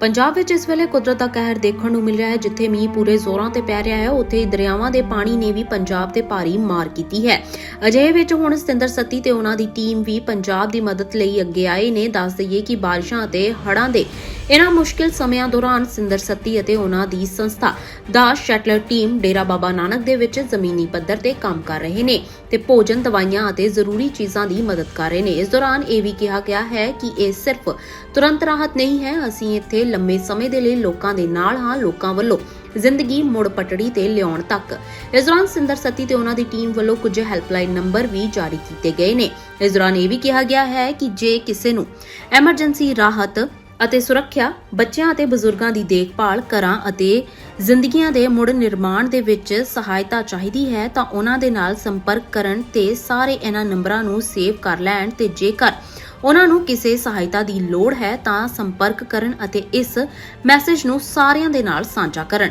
ਪੰਜਾਬ ਵਿੱਚ ਇਸ ਵੇਲੇ ਕੁਦਰਤ ਦਾ ਕਹਿਰ ਦੇਖਣ ਨੂੰ ਮਿਲ ਰਿਹਾ ਹੈ, ਜਿੱਥੇ ਮੀਂਹ ਪੂਰੇ ਜ਼ੋਰਾਂ ਤੇ ਪੈ ਰਿਹਾ ਹੈ। ਉੱਥੇ ਦਰਿਆਵਾਂ ਦੇ ਪਾਣੀ ਨੇ ਵੀ ਪੰਜਾਬ ਤੇ ਭਾਰੀ ਮਾਰ ਕੀਤੀ ਹੈ। ਅਜਿਹੇ ਵਿੱਚ ਹੁਣ ਸਤਿੰਦਰ ਸੱਤੀ ਤੇ ਉਹਨਾਂ ਦੀ ਟੀਮ ਵੀ ਪੰਜਾਬ ਦੀ ਮਦਦ ਲਈ ਅੱਗੇ ਆਏ ਨੇ। ਦੱਸ ਦਈਏ ਕਿ ਬਾਰਿਸ਼ਾਂ ਅਤੇ ਹੜ੍ਹਾਂ ਦੇ ਇਹਨਾਂ ਮੁਸ਼ਕਿਲ ਸਮਿਆਂ ਦੌਰਾਨ ਸਿੰਦਰ ਸੱਤੀ ਅਤੇ ਉਹਨਾਂ ਦੀ ਸੰਸਥਾ ਦਾ ਸ਼ੈਟਲਰ ਟੀਮ ਡੇਰਾ ਬਾਬਾ ਨਾਨਕ ਦੇ ਵਿੱਚ ਜ਼ਮੀਨੀ ਪੱਧਰ ਤੇ ਕੰਮ ਕਰ ਰਹੇ ਨੇ ਤੇ ਭੋਜਨ, ਦਵਾਈਆਂ ਅਤੇ ਜ਼ਰੂਰੀ ਚੀਜ਼ਾਂ ਦੀ ਮਦਦ ਕਰ ਰਹੇ ਨੇ। ਇਸ ਦੌਰਾਨ ਇਹ ਵੀ ਕਿਹਾ ਗਿਆ ਹੈ ਕਿ ਇਹ ਸਿਰਫ ਤੁਰੰਤ ਰਾਹਤ ਨਹੀਂ ਹੈ। ਅਸੀਂ ਇੱਥੇ ਲੰਮੇ ਸਮੇਂ ਦੇ ਲਈ ਲੋਕਾਂ ਦੇ ਨਾਲ ਹਾਂ, ਲੋਕਾਂ ਵੱਲੋਂ ਜ਼ਿੰਦਗੀ ਮੁੜ ਪਟੜੀ ਤੇ ਲਿਆਉਣ ਤੱਕ। ਇਸ ਦੌਰਾਨ ਸਿੰਦਰ ਸੱਤੀ ਤੇ ਉਹਨਾਂ ਦੀ ਟੀਮ ਵੱਲੋਂ ਕੁਝ ਹੈਲਪਲਾਈਨ ਨੰਬਰ ਵੀ ਜਾਰੀ ਕੀਤੇ ਗਏ ਨੇ। ਇਸ ਦੌਰਾਨ ਇਹ ਵੀ ਕਿਹਾ ਗਿਆ ਹੈ ਕਿ ਜੇ ਕਿਸੇ ਨੂੰ ਐਮਰਜੈਂਸੀ ਰਾਹਤ ਅਤੇ ਸੁਰੱਖਿਆ ਬੱਚਿਆਂ ਅਤੇ ਬਜ਼ੁਰਗਾਂ ਦੀ ਦੇਖਭਾਲ ਘਰਾਂ ਅਤੇ ਜ਼ਿੰਦਗੀਆਂ ਦੇ ਮੁੜ ਨਿਰਮਾਣ ਦੇ ਵਿੱਚ ਸਹਾਇਤਾ ਚਾਹੀਦੀ ਹੈ, ਤਾਂ ਉਹਨਾਂ ਦੇ ਨਾਲ ਸੰਪਰਕ ਕਰਨ ਤੇ ਸਾਰੇ ਇਹਨਾਂ ਨੰਬਰਾਂ ਨੂੰ ਸੇਵ ਕਰ ਲੈਣ ਤੇ ਜੇਕਰ ਉਹਨਾਂ ਨੂੰ ਕਿਸੇ ਸਹਾਇਤਾ ਦੀ ਲੋੜ ਹੈ, ਤਾਂ ਸੰਪਰਕ ਕਰਨ ਅਤੇ ਇਸ ਮੈਸੇਜ ਨੂੰ ਸਾਰਿਆਂ ਦੇ ਨਾਲ ਸਾਂਝਾ ਕਰਨ।